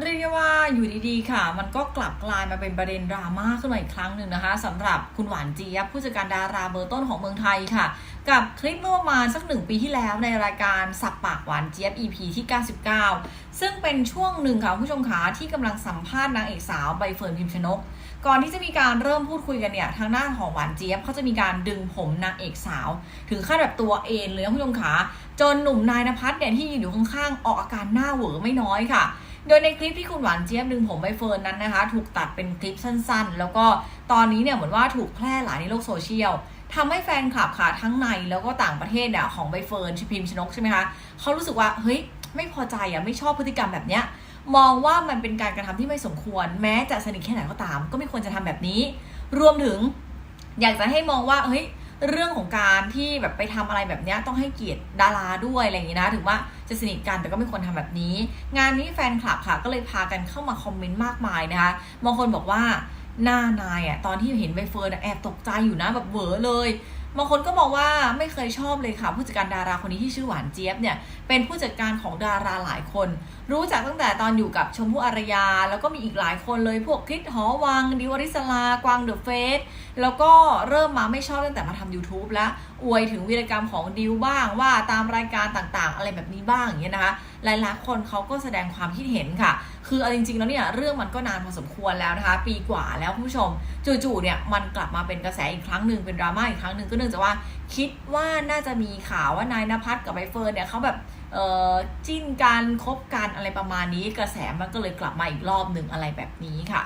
เรียกได้ว่าอยู่ดีๆ ค่ะ มันก็กลับกลายมาเป็นประเด็นดราม่าขึ้นมาอีกครั้งหนึ่งนะคะสำหรับคุณหวานเจี๊ยบผู้จัดการดาราเบอร์ต้นของเมืองไทยค่ะ กับคลิปเมื่อประมาณสักหนึ่งปีที่แล้วในรายการสับปากหวานเจี๊ยบ EP ที่ 99 ซึ่งเป็นช่วงหนึ่งค่ะคุณผู้ชมขาที่กำลังสัมภาษณ์นางเอกสาวใบเฟิร์นพิมชนก ก่อนที่จะมีการเริ่มพูดคุยกันเนี่ยทางด้าของหวานเจี๊ยบเขาจะมีการดึงผมนางเอกสาว ถึงขั้นแบบตัวเอ็นเลยคุณผู้ชมขาจนหนุ่มนายนภัสเนี่ยที่ยืนอยู่ข้างๆออกอาการหน้าเหวอไม่น้อยค่ะ โดยในคลิปที่คุณหวานเจี๊ยบดึงผมใบเฟิร์นนั้นนะคะ ถูกตัดเป็นคลิปสั้นๆ แล้วก็ตอนนี้เนี่ยเหมือนว่าถูกแพร่หลายในโลกโซเชียลทำให้แฟนคลับค่ะทั้งในแล้วก็ต่างประเทศเนี่ยของใบเฟิร์นชิพิมชนกใช่ไหมคะเขารู้สึกว่าเฮ้ยไม่พอใจอะไม่ชอบพฤติกรรมแบบเนี้ยมองว่ามันเป็นการกระทำที่ไม่สมควร แม้จะสนิทแค่ไหนก็ตาม ก็ไม่ควรจะทำแบบนี้ รวมถึงอยากจะให้มองว่าเฮ้ย เรื่องของการที่แบบไปทำอะไรแบบเนี้ยต้องให้เกียรติดาราด้วยอะไรอย่างนี้นะถึงว่าจะสนิทกันแต่ก็ไม่ควรทำแบบนี้ งานนี้แฟนคลับค่ะก็เลยพากันเข้ามาคอมเมนต์มากมายนะคะบางคนบอกว่าหน้านายอะตอนที่เห็นใบเฟิร์นแอบตกใจอยู่นะแบบเวอเลย บางคนก็บอกว่าไม่เคยชอบเลยค่ะ ผู้จัดการดาราคนนี้ที่ชื่อหวานเจี๊ยบเนี่ยเป็นผู้จัดการของดาราหลายคน รู้จักตั้งแต่ตอนอยู่กับชมพู่อารยา แล้วก็มีอีกหลายคนเลยพวกคริสหอวัง ดิวอริสลากวางเดอะเฟสแล้วก็เริ่มมาไม่ชอบตั้งแต่มาทำ YouTube แล้วอวยถึงวีรกรรมของดิวบ้างว่าตามรายการต่างๆ อะไรแบบนี้บ้างอย่างเงี้ยนะคะหลายๆคนเขาก็แสดงความคิดเห็นค่ะ คือเอาจริงๆแล้วเนี่ยเรื่องมันก็นานพอสมควรแล้วนะคะ ปีกว่าแล้วคุณผู้ชมจู่ๆเนี่ยมันกลับมาเป็นกระแสอีกครั้งหนึ่งเป็นดราม่าอีกครั้งหนึ่งก็นื่องจากว่าคิดว่าน่าจะมีข่าวว่านายนภัสกับใบเฟิร์นเนี่ยเขาแบบเออจิ้นกันคบกันอะไรประมาณนี้กระแสมันก็เลยกลับมาอีกรอบหนึ่งอะไรแบบนี้ค่ะ